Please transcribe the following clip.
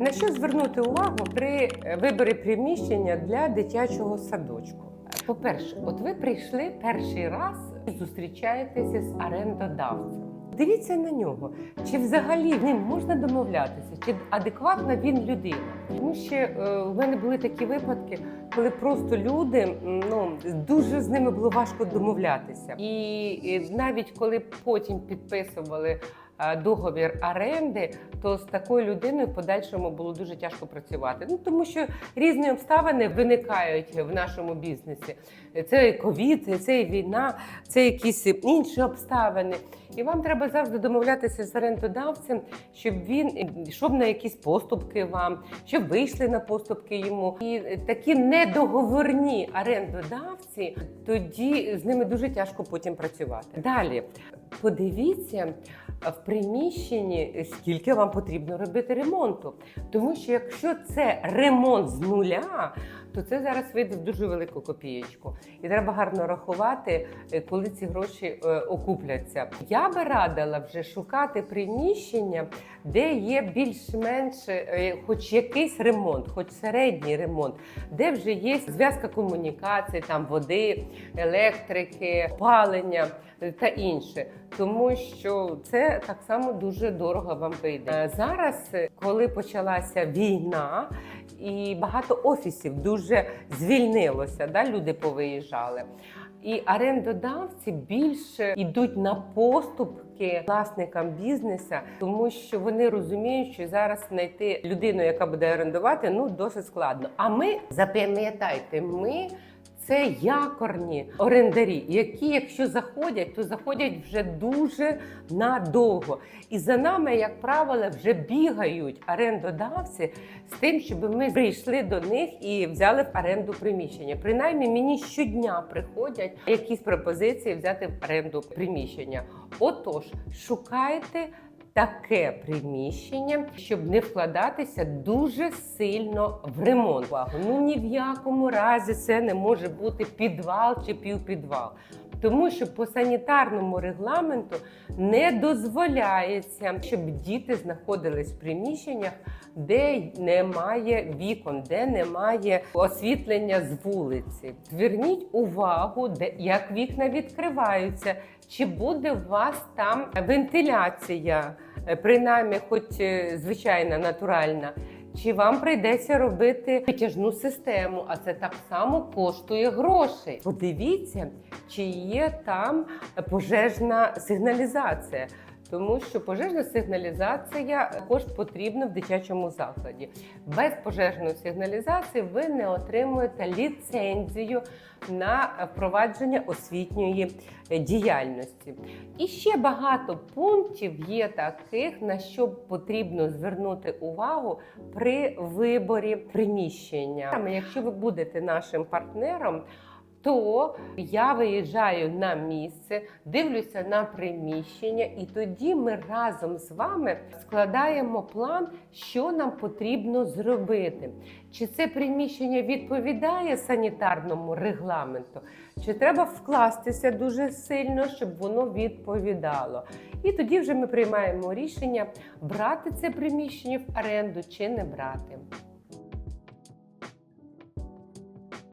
На що звернути увагу при е, виборі приміщення для дитячого садочку? По-перше, от ви прийшли перший раз і зустрічаєтеся з орендодавцем. Дивіться на нього, чи взагалі з ним можна домовлятися, чи адекватна він людина. Тому що е, в мене були такі випадки, коли просто люди ну дуже з ними було важко домовлятися. І, навіть коли потім підписували е, договір оренди, то з такою людиною в подальшому було дуже тяжко працювати. Ну тому що різні обставини виникають в нашому бізнесі. Це ковід, це війна, це якісь інші обставини. І вам треба завжди домовлятися з орендодавцем, щоб він йшов на якісь поступки вам, щоб ви йшли на поступки йому. І такі недоговорні орендодавці, тоді з ними дуже тяжко потім працювати. Далі подивіться в приміщенні, скільки вам потрібно робити ремонту. Тому що якщо це ремонт з нуля, то це зараз вийде в дуже велику копієчку. І треба гарно рахувати, е, коли ці гроші е, окупляться. Я би радила вже шукати приміщення, де є більш-менш е, хоч якийсь ремонт, хоч середній ремонт, де вже є зв'язка комунікацій, там води, електрики, опалення та інше. Тому що це так само дуже дорого вам вийде. Зараз, коли почалася війна, і багато офісів дуже звільнилося, да, люди повиїжджали. І орендодавці більше йдуть на поступки власникам бізнесу, тому що вони розуміють, що зараз знайти людину, яка буде орендувати, ну досить складно. А ми запам'ятайте, ми. Це якорні орендарі, які, якщо заходять, то заходять вже дуже надовго. І за нами, як правило, вже бігають орендодавці з тим, щоб ми прийшли до них і взяли в оренду приміщення. Принаймні, мені щодня приходять якісь пропозиції взяти в оренду приміщення. Отож, шукайте таке приміщення, щоб не вкладатися дуже сильно в ремонт. Ну ні в якому разі це не може бути підвал чи півпідвал. Тому що по санітарному регламенту не дозволяється, щоб діти знаходились в приміщеннях, де немає вікон, де немає освітлення з вулиці. Зверніть увагу, де як вікна відкриваються, чи буде у вас там вентиляція, принаймні, хоч е, звичайна натуральна. Чи вам прийдеться робити витяжну систему, а це так само коштує грошей. Подивіться, чи є там пожежна сигналізація. Тому що пожежна сигналізація також потрібна в дитячому закладі. Без пожежної сигналізації ви не отримуєте ліцензію на впровадження освітньої діяльності. І ще багато пунктів є таких, на що потрібно звернути увагу при виборі приміщення. Якщо ви будете нашим партнером. То я виїжджаю на місце, дивлюся на приміщення, і тоді ми разом з вами складаємо план, що нам потрібно зробити. Чи це приміщення відповідає санітарному регламенту, чи треба вкластися дуже сильно, щоб воно відповідало. І тоді вже ми приймаємо рішення брати це приміщення в оренду чи не брати.